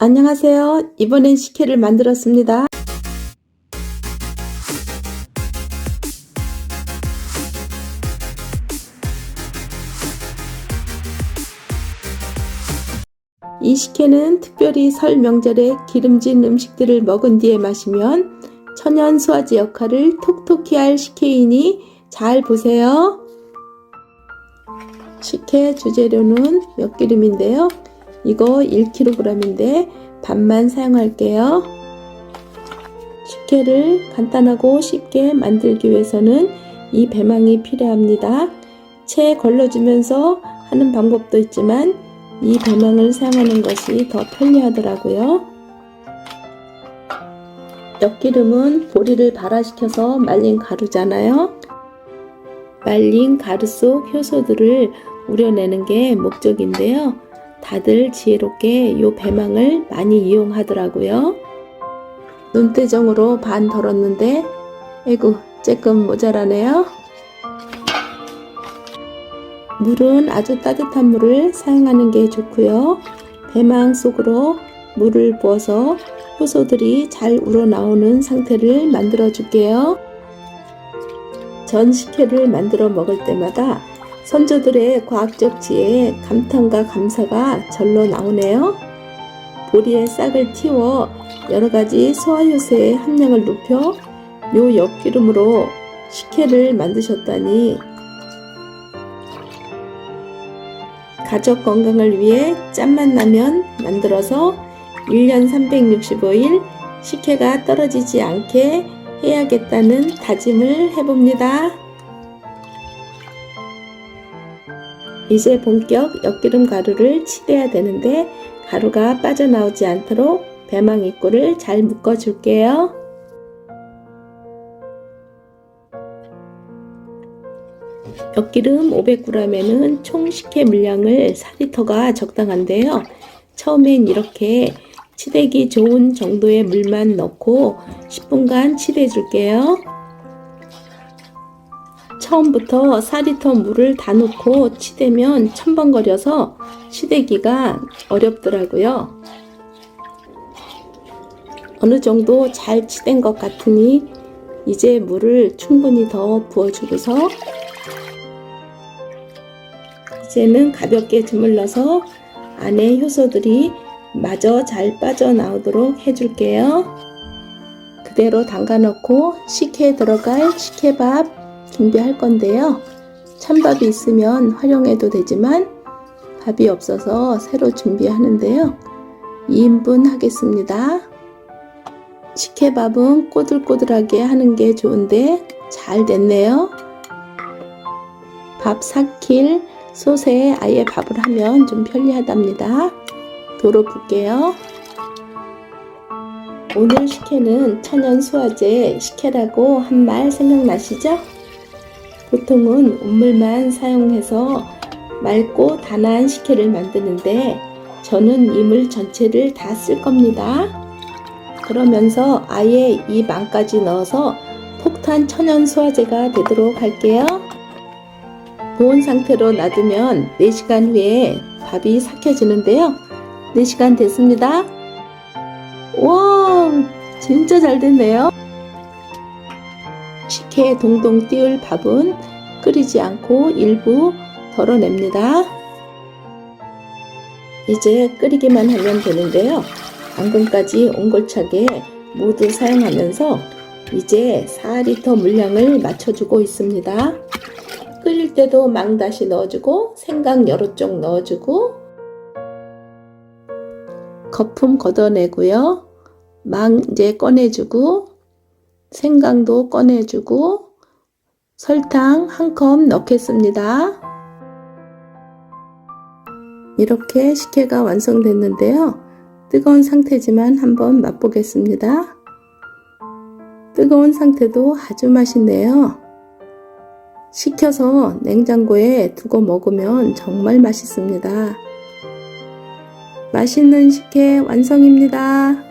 안녕하세요. 이번엔 식혜를 만들었습니다. 이 식혜는 특별히 설 명절에 기름진 음식들을 먹은 뒤에 마시면 천연 소화제 역할을 톡톡히 할 식혜이니 잘 보세요. 식혜 주재료는 엿기름인데요. 이거 1kg인데 반만 사용할게요. 식혜를 간단하고 쉽게 만들기 위해서는 이 배망이 필요합니다. 채 걸러주면서 하는 방법도 있지만 이 배망을 사용하는 것이 더 편리하더라고요. 엿기름은 보리를 발화시켜서 말린 가루잖아요. 말린 가루 속 효소들을 우려내는 게 목적인데요. 다들 지혜롭게 이 배망을 많이 이용하더라고요. 눈대정으로 반 덜었는데, 에구, 조금 모자라네요. 물은 아주 따뜻한 물을 사용하는 게 좋고요. 배망 속으로 물을 부어서 효소들이 잘 우러나오는 상태를 만들어 줄게요. 전 식혜를 만들어 먹을 때마다 선조들의 과학적 지혜에 감탄과 감사가 절로 나오네요. 보리의 싹을 틔워 여러 가지 소화효소의 함량을 높여 요 엿기름으로 식혜를 만드셨다니 가족 건강을 위해 짠맛 나면 만들어서 1년 365일 식혜가 떨어지지 않게 해야겠다는 다짐을 해봅니다. 이제 본격 엿기름 가루를 치대야 되는데 가루가 빠져나오지 않도록 배망 입구를 잘 묶어 줄게요. 엿기름 500g에는 총 식혜 물량을 4리터가 적당한데요. 처음엔 이렇게 치대기 좋은 정도의 물만 넣고 10분간 치대 줄게요. 처음부터 4리터 물을 다 넣고 치대면 첨벙거려서 치대기가 어렵더라고요. 어느 정도 잘 치댄 것 같으니 이제 물을 충분히 더 부어주고서 이제는 가볍게 주물러서 안에 효소들이 마저 잘 빠져나오도록 해줄게요. 그대로 담가 놓고 식혜에 들어갈 식혜밥 준비할 건데요. 찬밥이 있으면 활용해도 되지만 밥이 없어서 새로 준비하는데요. 2인분 하겠습니다. 식혜밥은 꼬들꼬들하게 하는 게 좋은데 잘 됐네요. 밥 4킬 솥에 아예 밥을 하면 좀 편리하답니다. 도로 붓게요. 오늘 식혜는 천연 소화제 식혜라고 한 말 생각나시죠? 보통은 우물만 사용해서 맑고 단아한 식혜를 만드는데 저는 이물 전체를 다 쓸 겁니다. 그러면서 아예 이 망까지 넣어서 폭탄 천연 소화제가 되도록 할게요. 보온 상태로 놔두면 4시간 후에 밥이 삭혀지는데요. 4시간 됐습니다. 와, 진짜 잘 됐네요. 식혜에 동동 띄울 밥은 끓이지 않고 일부 덜어냅니다. 이제 끓이기만 하면 되는데요. 방금까지 옹골차게 모두 사용하면서 이제 4리터 물량을 맞춰주고 있습니다. 끓일 때도 망 다시 넣어주고 생강 여러 쪽 넣어주고 거품 걷어내고요. 망 이제 꺼내주고 생강도 꺼내주고 설탕 한 컵 넣겠습니다. 이렇게 식혜가 완성됐는데요. 뜨거운 상태지만 한번 맛보겠습니다. 뜨거운 상태도 아주 맛있네요. 식혀서 냉장고에 두고 먹으면 정말 맛있습니다. 맛있는 식혜 완성입니다.